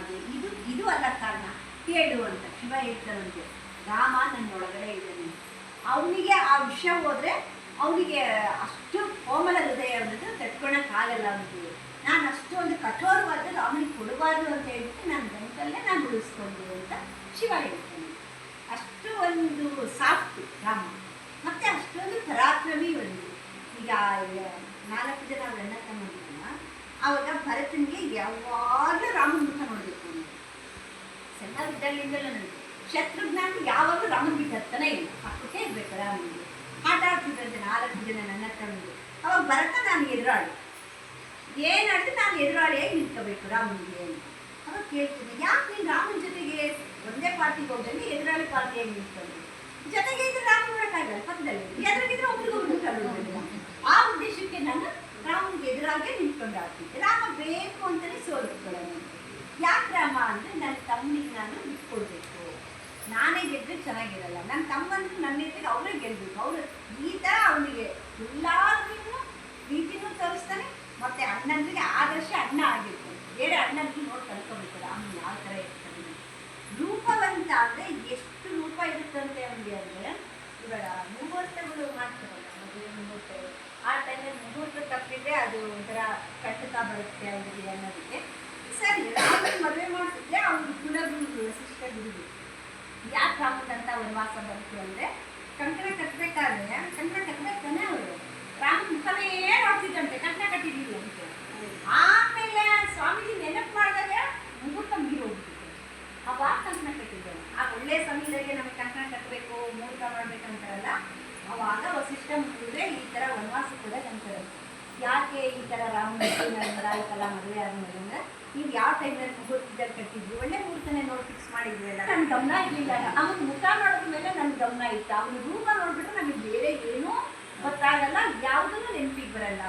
ಮಾಡಿದೆ ಇದು ಇದು ಅಲ್ಲ ಕಾರಣ ಕೇಳು ಅಂತ ಶಿವ ಹೇಳ್ತಾನಂತೆ ರಾಮ ನನ್ನೊಳಗಡೆ ಇದ್ದಾನೆ. ಅವನಿಗೆ ಆ ವಿಷಯ ಹೋದರೆ ಅವನಿಗೆ ಅಷ್ಟು ಕೋಮಲ ಹೃದಯ ಅನ್ನೋದು ತಟ್ಕೊಳಕ್ಕಾಗಲ್ಲ ಅವನಿಗೆ ನಾನು ಅಷ್ಟೊಂದು ಕಠೋರವಾದರೂ ಅವನಿಗೆ ಕೊಡಬಾರ್ದು ಅಂತ ಹೇಳ್ಬಿಟ್ಟು ನಾನು ಗಂಟಲ್ಲೇ ನಾನು ಉಳಿಸ್ಕೊಂಡೆ ಅಂತ ಶಿವ ಹೇಳ್ತಾನೆ ಅಷ್ಟು ಒಂದು ಸಾಫ್ಟ್ ರಾಮ. ಮತ್ತೆ ಅಷ್ಟೊಂದು ಪರಾಕ್ರಮಿ ಒಂದು. ಈಗ ನಾಲ್ಕು ಜನ ಅವ್ರ ಅಣ್ಣ ಅವಾಗ ಭರತನಿಗೆ ಯಾವಾಗಲೂ ರಾಮನ ಮುಖ ನೋಡಬೇಕು ಅವನು ಸಣ್ಣವಿದ್ದಾಗಲಿಂದಲೂ ನನಗೆ ಶತ್ರುಘ್ನ ಯಾವಾಗಲೂ ರಾಮನ ಬಿಟ್ಟು ಹತ್ತನೇ ಇಲ್ಲ. ಪಕ್ಕಕ್ಕೆ ಇರ್ಬೇಕು ರಾಮನಿಗೆ. ಆಟ ಆಡ್ತಿದ್ದಂತೆ ನಾಲ್ಕು ಜನ ನನ್ನ ತಂದೆ ಅವಾಗ ಭರತ ನಾನು ಎದುರಾಳಿ. ಏನಾಡ್ತು ನಾನು ಎದುರಾಳಿಯಾಗಿ ನಿಂತ್ಕೋಬೇಕು ರಾಮನಿಗೆ? ಅವಾಗ ಕೇಳ್ತೀನಿ, ಯಾಕೆ ನೀನು ರಾಮನ ಜೊತೆಗೆ ಒಂದೇ ಪಾರ್ಟಿಗೆ ಹೋದಲ್ಲಿ ಎದುರಾಳಿ ಪಾರ್ಟಿಯಾಗಿ ನಿಂತ್ಕೊಂಡು ಜೊತೆಗೆ ಇದ್ರೆ ರಾಮ ನೋಡೋಕ್ಕಾಗಲ್ಲ ಪಕ್ಕದಲ್ಲಿ. ಎದುರಾಗಿದ್ರೆ ಒಬ್ರಿಗೊಬ್ರು ತಗೊಳ್ಳೋದಿಲ್ಲ ಆ ಉದ್ದೇಶಕ್ಕೆ ನಾನು ರಾಮನಿಗೆ ಎದುರಾಗೇ ನಿಂತ್ಕೊಂಡು ಆಡ್ತಿದ್ದೆ ರಾಮ ಬೇಕು ಅಂತಲೇ ಸೋಲ್ಕೊಳ್ಳೋಣ ಯಾಕೆ ರಾಮ ಅಂದರೆ ನನ್ನ ತಮ್ಮನಿಗೆ ನಾನು ಬಿಟ್ಕೊಡ್ಬೇಕು ನಾನೇ ಗೆದ್ದು ಚೆನ್ನಾಗಿರಲ್ಲ. ನನ್ನ ತಮ್ಮಂದ್ರೆ ನನ್ನ ಎದುರಿಗೆ ಅವರೇ ಗೆಲ್ಬೇಕು. ಅವರು ಈ ಥರ ಅವನಿಗೆ ಎಲ್ಲರಿಗೂ ಪ್ರೀತಿನೂ ತೋರಿಸ್ತಾನೆ ಮತ್ತು ಅಣ್ಣಂದ್ರಿಗೆ ಆದರ್ಶ ಅಣ್ಣ ಆಗಿರ್ತಾನೆ ಬೇರೆ ಅಣ್ಣಂದ್ರಿಗೆ ನೋಡಿ ಕಲ್ತ್ಕೊಬೇಕು ಅವ್ನು ಯಾವ ಥರ ಇರ್ತಾನೆ. ರೂಪವಂತ ಅಂದರೆ ಎಷ್ಟು ರೂಪ ಇರುತ್ತಂತೆ ಅವನಿಗೆ ಅಂದರೆ, ಇವಾಗ ಮುಹೂರ್ತಗಳು ಮಾಡ್ತಾರಲ್ಲ, ಮದುವೆ ಮುಹೂರ್ತ. ಆ ಟೈಮಲ್ಲಿ ಮುಹೂರ್ತ ತಪ್ಪಿದ್ರೆ ಅದು ಒಂಥರ ಕಟ್ಟುತ್ತಾ ಬರುತ್ತೆ ಅವರಿಗೆ ಅನ್ನೋದಕ್ಕೆ. ಸರಿ ರಾಮನ ಮದುವೆ ಮಾಡ್ತಿದ್ದೆ ಅವ್ರಿಗೆ ಕುಲಗುರು ವಸಿಷ್ಠ ಗುರುಗಳು ಯಾಕೆ ರಾಮನಂತ ವನವಾಸ ಬಂತು ಅಂದರೆ ಕಂಕಣ ಕಟ್ಟಬೇಕಾದ್ರೆ ಕಂಕಣ ಕಟ್ಟಬೇಕಾನೆ ಅವರು. ರಾಮ ಮುಖನೇ ನೋಡ್ತಿದ್ದಂತೆ ಕಂಕಣ ಕಟ್ಟಿದ್ದೀವಿ ಅಂತ. ಆಮೇಲೆ ಸ್ವಾಮೀಜಿ ನೆನಪು ಮಾಡಿದಾಗ ಮುಹೂರ್ತ ಮೀರಿ ಹೋಗ್ಬಿಟ್ಟಿದೆ ಅವಾಗ ಕಂಕಣ ಕಟ್ಟಿದ್ದೇನೆ ಆ ಒಳ್ಳೆ ಸಮಯದಲ್ಲಿ ನಮಗೆ ಕಂಕಣ ಕಟ್ಟಬೇಕು, ಮುಹೂರ್ತ ಮಾಡ್ಬೇಕಂತಾರಲ್ಲ ಅವಾಗ ವಸಿಷ್ಠ ಮುಗಿದ್ರೆ ಈ ಥರ ವನವಾಸ ಕೂಡ ಅಂತಾರೆ ಯಾಕೆ ಈ ಥರ ರಾಮನ ಆಯ್ತಲ್ಲ ಮದುವೆ ಆದಮೇಲೆ ಅಂದ್ರೆ ನೀವು ಯಾವ ಟೈಮಲ್ಲಿ ಮುಹೂರ್ತದಲ್ಲಿ ಕಟ್ಟಿದ್ವಿ ಒಳ್ಳೆ ಮುಹೂರ್ತನೇ ನೋಡಿ ಫಿಕ್ಸ್ ಮಾಡಿದ್ವಲ್ಲ ನನ್ನ ಗಮನ ಇರಲಿಲ್ಲ ಅವನ ಮುಖ ನೋಡಿದ ಮೇಲೆ ನನ್ನ ಗಮನ ಇತ್ತು. ಅವನ ರೂಪ ನೋಡ್ಬಿಟ್ಟು ನಮಗೆ ಬೇರೆ ಏನೂ ಗೊತ್ತಾಗಲ್ಲ. ಯಾವುದನ್ನು ನೆನಪಿಗೆ ಬರಲ್ಲ.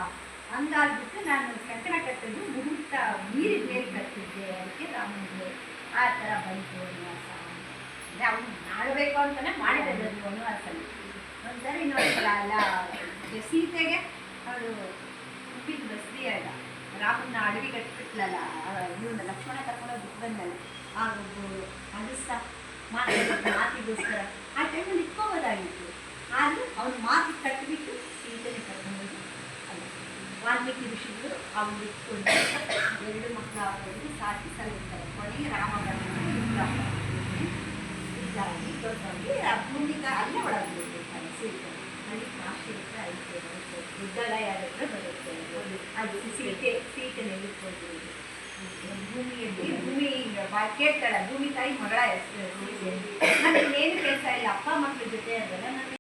ಹಂಗಾಗ್ಬಿಟ್ಟು ನಾನು ಕಂಕಣ ಕಟ್ಟಿದ್ದು ಮುಹೂರ್ತ ಮೀರಿ ಬೇರೆ ಕಟ್ಟಿದ್ದೆ. ಅದಕ್ಕೆ ರಾಮನಿಗೆ ಆ ಥರ ಬಂತು ವನವಾಸ ಅಂದರೆ ಅವನು ಮಾಡಬೇಕು ಅಂತಲೇ ಮಾಡಿರೋದು ಅದು ವನವಾಸಲ್ಲಿ ಒಂದ್ಸರಿ ಅಲ್ಲ? ಸೀತೆಗೆ ಅವಳು ಉಪ್ಪಿಟ್ಟು ಅಲ್ಲ. ರಾಮನ ಅಡವಿ ಕಟ್ಬಿಟ್ಲಲ್ಲ ಇವನ ಲಕ್ಷ್ಮಣ ಕರ್ಕೊಂಡು ಬಿಟ್ಟು ಬಂದಲ್ಲ ಆ ಅಗಸ್ತ ಮಾತಿಗೋಸ್ಕರ. ಆ ಟೈಮಲ್ಲಿ ಇಟ್ಕೋಬೋದಾಗಿತ್ತು. ಆದರೂ ಅವನು ಮಾತು ಕಟ್ಟಿಬಿಟ್ಟು ಸೀತೆನೆ ಕರ್ಕೊಂಡು ಅಲ್ಲ ವಾಲ್ಮೀಕಿ ಋಷಿಗಳು ಅವ್ನು ಇಟ್ಕೊಂಡು ಎರಡು ಮಕ್ಕಳು ಆಗಿ ಸಾಕಿ ಸಲ್ಲಿರ್ತಾರೆ ಕೊನೆಗೆ ರಾಮ ಇದ್ದಾಗಿ ಅಲ್ಲೇ ಒಳಗೆ ಬಿಟ್ಟಿರ್ತಾನೆ ಸೀತೆ. ಅಲ್ಲಿ ಕಾಶಿ ಹತ್ರ ಐತೆ ಬರುತ್ತೆ ಅದು ಸೀತೆ ಸೀತೆ ನೆಲೆಸಿಕೊಂಡು ಭೂಮಿಯಲ್ಲಿ ಭೂಮಿಯಿಂದ ಕೇಳ್ತಾಳೆ ಭೂಮಿ ತಾಯಿ ಮಗಳ ಹೆಸರು ಏನು ಕೆಲಸ ಇಲ್ಲ ಅಪ್ಪ ಮಕ್ಕಳ ಜೊತೆ ಅದೆಲ್ಲ ನಾನು